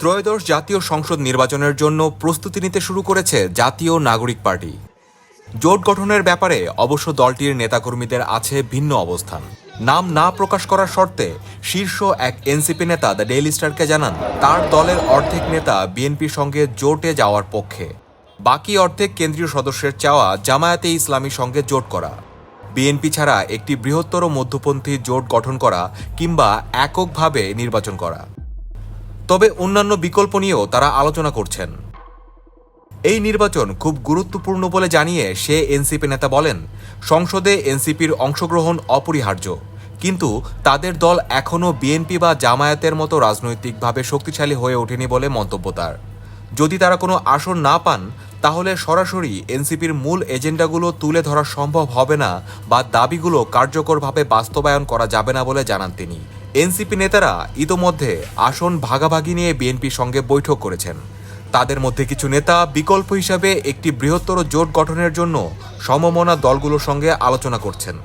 ত্রয়োদশ জাতীয় সংসদ নির্বাচনের জন্য প্রস্তুতি নিতে শুরু করেছে জাতীয় নাগরিক পার্টি। জোট গঠনের ব্যাপারে অবশ্য দলটির নেতাকর্মীদের আছে ভিন্ন অবস্থান। নাম না প্রকাশ করার শর্তে শীর্ষ এক এনসিপি নেতা দ্য ডেইলি স্টারকে জানান, তার দলের অর্ধেক নেতা বিএনপির সঙ্গে জোটে যাওয়ার পক্ষে। বাকি অর্ধেক কেন্দ্রীয় সদস্যের চাওয়া জামায়াতে ইসলামীর সঙ্গে জোট করা। বিএনপি ছাড়া একটি বৃহত্তর মধ্যপন্থী জোট গঠন করা কিংবা এককভাবে নির্বাচন করা। তবে অন্যান্য বিকল্প নিয়েও তারা আলোচনা করছেন। এই নির্বাচন খুব গুরুত্বপূর্ণ বলে জানিয়ে সে এনসিপি নেতা বলেন, সংসদে এনসিপির অংশগ্রহণ অপরিহার্য। কিন্তু তাদের দল এখনও বিএনপি বা জামায়াতের মতো রাজনৈতিকভাবে শক্তিশালী হয়ে ওঠেনি বলে মন্তব্য তার। যদি তারা কোনো আসন না পান, তাহলে সরাসরি এনসিপির মূল এজেন্ডাগুলো তুলে ধরা সম্ভব হবে না বা দাবিগুলো কার্যকরভাবে বাস্তবায়ন করা যাবে না বলে জানান তিনি। এনসিপি নেতারা ইতোমধ্যে আসন ভাগাভাগি নিয়ে বিএনপির সঙ্গে বৈঠক করেছেন। তাদের মধ্যে কিছু নেতা বিকল্প হিসাবে একটি বৃহত্তর জোট গঠনের জন্য সমমনা দলগুলোর সঙ্গে আলোচনা করছেন।